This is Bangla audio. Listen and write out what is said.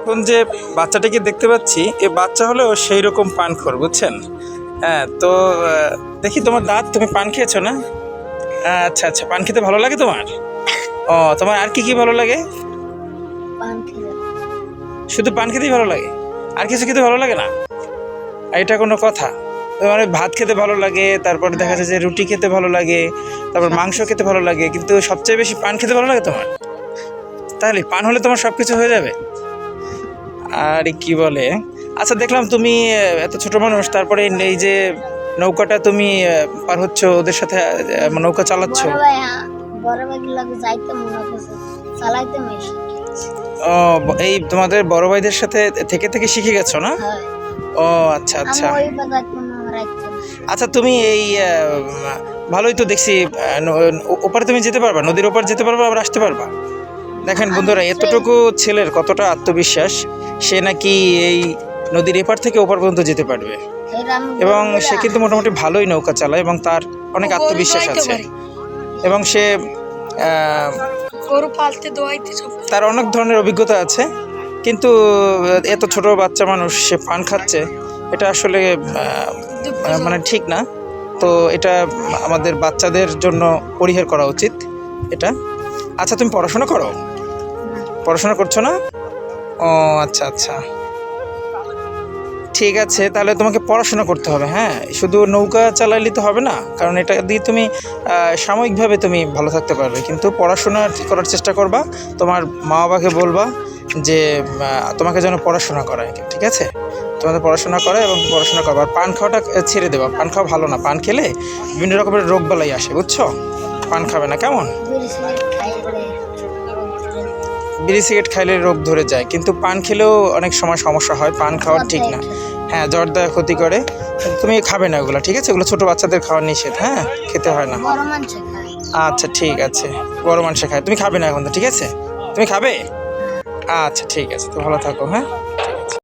এখন যে বাচ্চাটাকে দেখতে পাচ্ছি এ বাচ্চা হলেও সেই রকম পান খোর বুঝছেন? হ্যাঁ তো দেখি তোমার দাঁত তুমি পান খেয়েছো না? আচ্ছা আচ্ছা পান খেতে ভালো লাগে তোমার? ও তোমার আর কি কি ভালো লাগে? পান শুধু পান খেতেই ভালো লাগে? আর কিছু খেতে ভালো লাগে না? আর এটা কোনো কথা। মানে ভাত খেতে ভালো লাগে তারপর দেখা যাচ্ছে যে রুটি খেতে ভালো লাগে তারপর মাংস খেতে ভালো লাগে কিন্তু সবচেয়ে বেশি পান খেতে ভালো লাগে তোমার? তাহলে পান হলে তোমার সব কিছু হয়ে যাবে। আর কি বলে? আচ্ছা দেখলাম তুমি এত ছোট মানুষ তারপরে এই যে নৌকাটা তুমি পার হচ্ছ ওদের সাথে নৌকা চালাচ্ছ? হ্যাঁ, ও এই তোমাদের বড় ভাইদের সাথে থেকে থেকে শিখে গেছো না? ও আচ্ছা আচ্ছা। আচ্ছা তুমি এই ভালোই তো দেখছি ওপারে তুমি যেতে পারবা? নদীর ওপার যেতে পারবা আবার আসতে পারবা? দেখেন বন্ধুরা এতটুকু ছেলের কতটা আত্মবিশ্বাস সে নাকি এই নদীর এপার থেকে ওপার পর্যন্ত যেতে পারবে। এবং সে কিন্তু মোটামুটি ভালোই নৌকা চালায় এবং তার অনেক আত্মবিশ্বাস আছে। এবং সে তার অনেক ধরনের অভিজ্ঞতা আছে কিন্তু এত ছোট বাচ্চা মানুষ সে পান খাচ্ছে এটা আসলে মানে ঠিক না। তো এটা আমাদের বাচ্চাদের জন্য পরিহার করা উচিত এটা। আচ্ছা তুমি পড়াশোনা করো? পড়াশোনা করছ না? ও আচ্ছা আচ্ছা। ঠিক আছে তাহলে তোমাকে পড়াশোনা করতে হবে হ্যাঁ? শুধু নৌকা চালাইলে তো হবে না কারণ এটা দিয়ে তুমি সাময়িকভাবে তুমি ভালো থাকতে পারবে। কিন্তু পড়াশোনা করার চেষ্টা করবা তোমার মা বাবাকে বলবা যে তোমাকে যেন পড়াশোনা করায় ঠিক আছে? তোমাদের পড়াশোনা করে এবং পড়াশোনা করবা। আর পান খাওয়াটা ছেড়ে দেবা পান খাওয়া ভালো না পান খেলে বিভিন্ন রকমের রোগ বালাই আসে বুঝছ? পান খাবে না, কেমন? বিড়ি সিগারেট খাইলে রোগ ধরে যায়, কিন্তু পান খেলেও অনেক সময় সমস্যা হয়, পান খাওয়া ঠিক না। হ্যাঁ জ্বর দেয় ক্ষতি করে। তুমি খাবে না ওগুলো ঠিক আছে? ওগুলো ছোটো বাচ্চাদের খাওয়া নিষেধ হ্যাঁ? খেতে হয় না। আচ্ছা ঠিক আছে। বড় মাংস খায়। তুমি খাবে না এখন তো, ঠিক আছে? তুমি খাবে? আচ্ছা ঠিক আছে। তো ভালো থাকো হ্যাঁ?